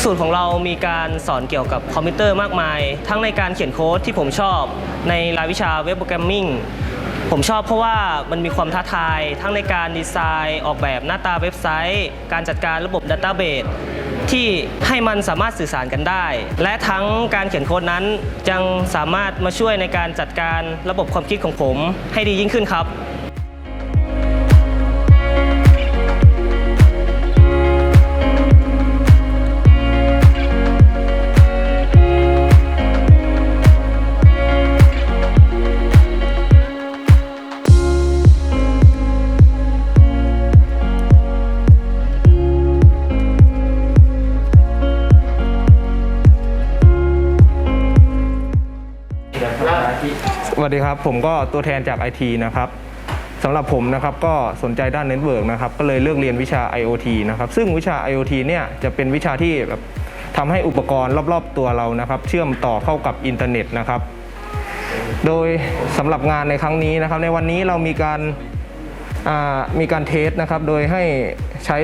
ในหลักสูตรของเรามีการสอนเกี่ยวกับคอมพิวเตอร์มากมาย ทั้งในการเขียนโค้ดที่ผมชอบ ในรายวิชาเว็บโปรแกรมมิ่งผมชอบเพราะว่ามันมีความท้าทาย ทั้งในการดีไซน์ออกแบบหน้าตาเว็บไซต์ การจัดการระบบดัตต้าเบสที่ให้มันสามารถสื่อสารกันได้ และทั้งการเขียนโค้ดนั้นยังสามารถมาช่วยในการจัดการระบบความคิดของผมให้ดียิ่งขึ้นครับ วัสดีครับ ผมก็ตัวแทนจาก IT นะครับสำหรับผมนะครับก็สนใจด้านเน็ตเวิร์กนะครับก็เลยเลือกเรียนวิชา IoT นะครับซึ่งวิชา IoT เนี่ยจะเป็นวิชาที่แบบทำให้อุปกรณ์รอบๆตัวเรานะครับ เชื่อมต่อเข้ากับอินเทอร์เน็ตนะครับ โดยสำหรับงานในครั้งนี้นะครับ ในวันนี้เรามีการมีการเทสนะครับ โดยให้ใช้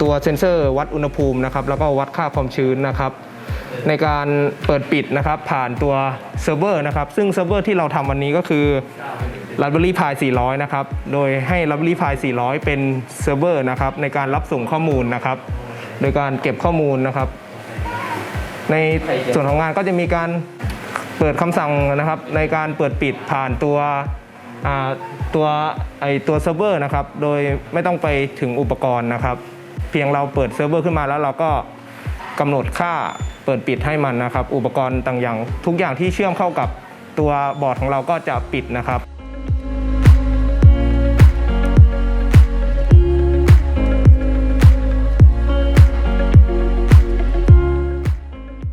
ตัวเซ็นเซอร์วัดอุณหภูมินะครับ แล้วก็วัดค่าความชื้นนะครับ ในการเปิดปิดนะครับผ่านตัวเซิร์ฟเวอร์นะครับซึ่งเซิร์ฟเวอร์ที่เราทำวันนี้ก็คือ Raspberry Pi 400 นะครับ โดยให้ Raspberry Pi 400 เป็นเซิร์ฟเวอร์นะครับในการรับส่งข้อมูลนะครับ โดยการเก็บข้อมูลนะครับ ในส่วนของงานก็จะมีการเปิดคำสั่งนะครับ ในการเปิดปิดผ่านตัวตัวไอตัวเซิร์ฟเวอร์นะครับ โดยไม่ต้องไปถึงอุปกรณ์นะครับ เพียงเราเปิดเซิร์ฟเวอร์ขึ้นมาแล้วเราก็กำหนดค่า เปิดปิดให้มันนะครับ อุปกรณ์ต่างอย่างทุกอย่างที่เชื่อมเข้ากับตัวบอร์ดของเราก็จะปิดนะครับ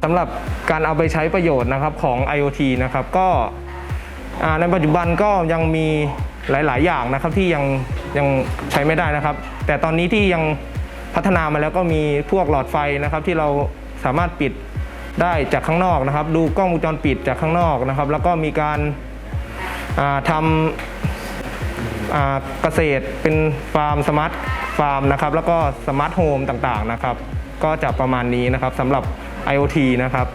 สำหรับการเอาไปใช้ประโยชน์นะครับของ IoT นะครับก็ในปัจจุบันก็ยังมีหลาย ๆ อย่างนะครับที่ยังยังใช้ไม่ได้นะครับ แต่ตอนนี้ที่ยังพัฒนามาแล้วก็มีพวกหลอดไฟนะครับที่เรา สามารถปิดได้จากข้างนอกนะครับ ดูกล้องวงจรปิดจากข้างนอกนะครับ แล้วก็มีการาทำเกษตรเป็นฟาร์มสมาร์ทฟาร์มนะครับ แล้วก็สมาร์ทโฮมต่างๆนะครับ ก็จะประมาณนี้นะครับสำหรับ IoT นะครับ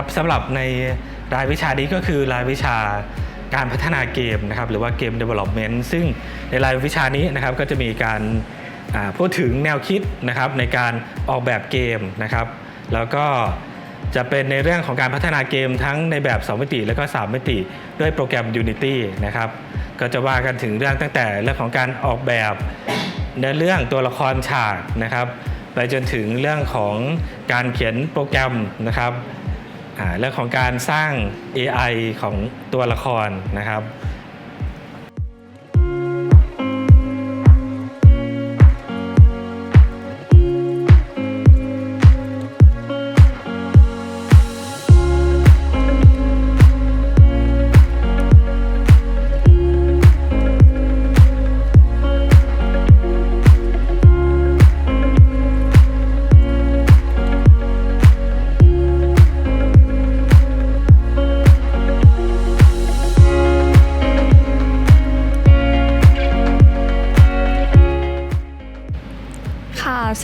นะครับสำหรับในรายวิชานี้ก็คือรายวิชาการพัฒนาเกมนะครับหรือว่าเกม development ซึ่งในรายวิชานี้นะครับก็จะมีการพูดถึงแนวคิดนะครับในการออกแบบเกมนะครับ แล้วก็จะเป็นในเรื่องของการพัฒนาเกมทั้งในแบบ 2 มิติ และก็ 3 มิติ ด้วยโปรแกรม Unity นะครับก็จะว่ากันถึงเรื่องตั้งแต่เรื่องของการออกแบบในเรื่องตัวละครฉากนะครับ ไปจนถึงเรื่องของการเขียนโปรแกรมนะครับ เรื่องของการสร้าง AI ของตัวละครนะครับ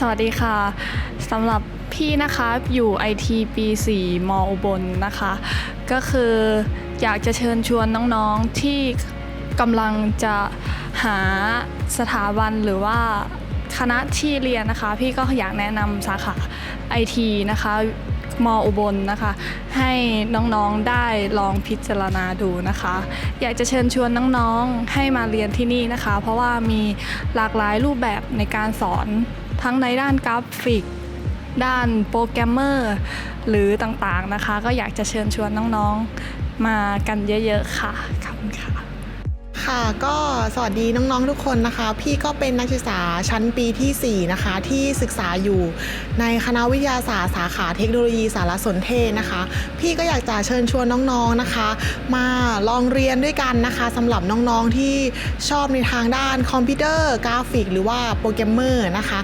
สวัสดีค่ะสำหรับพี่นะคะอยู่ IT ปี 4 มอุบลนะคะ ก็คืออยากจะเชิญชวนน้องๆที่กำลังจะหาสถาบันหรือว่าคณะที่เรียนนะคะ พี่ก็อยากแนะนำสาขา IT นะคะมอุบลนะคะ ให้น้องๆได้ลองพิจารณาดูนะคะ อยากจะเชิญชวนน้องๆให้มาเรียนที่นี่นะคะ เพราะว่ามีหลากหลายรูปแบบในการสอน ทั้งในด้านกราฟิก ด้านโปรแกรมเมอร์ หรือต่างๆนะคะ ก็อยากจะเชิญชวนน้องๆมากันเยอะๆค่ะขอบคุณค่ะ ค่ะก็สวัสดีน้องๆทุกคนนะคะ พี่ก็เป็นนักศึกษาชั้นปีทีสี่ 4 นะคะ ที่ศึกษาอยู่ในคณะวิทยาศาสตร์สาขาเทคโนโลยีสารสนเทศนะคะ พี่ก็อยากจะเชิญชวนน้องๆนะคะ มาลองเรียนด้วยกันนะคะสำหรับน้องๆที่ชอบในทางด้านคอมพิวเตอร์กราฟิก หรือว่าโปรแกรมเมอร์นะคะ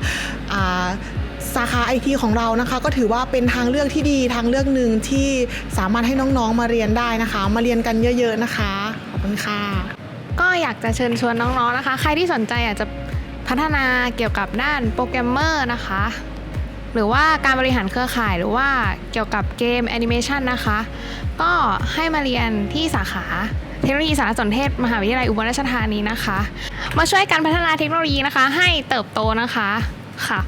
สาขาไอทีของเรานะคะ ก็ถือว่าเป็นทางเลือกที่ดีทางเลือกหนึ่งที่สามารถให้น้องๆมาเรียนได้นะคะ มาเรียนกันเยอะ ๆนะคะขอบคุณค่ะ ก็อยากจะเชิญชวนน้องๆนะคะ ใครที่สนใจอยากจะพัฒนาเกี่ยวกับด้านโปรแกรมเมอร์นะคะ หรือว่าการบริหารเครือข่ายหรือว่าเกี่ยวกับเกมแอนิเมชันนะคะ ก็ให้มาเรียนที่สาขาเทคโนโลยีสารสนเทศ มหาวิทยาลัยอุบลราชธานีนะคะ มาช่วยกันพัฒนาเทคโนโลยีนะคะ ให้เติบโตนะคะค่ะ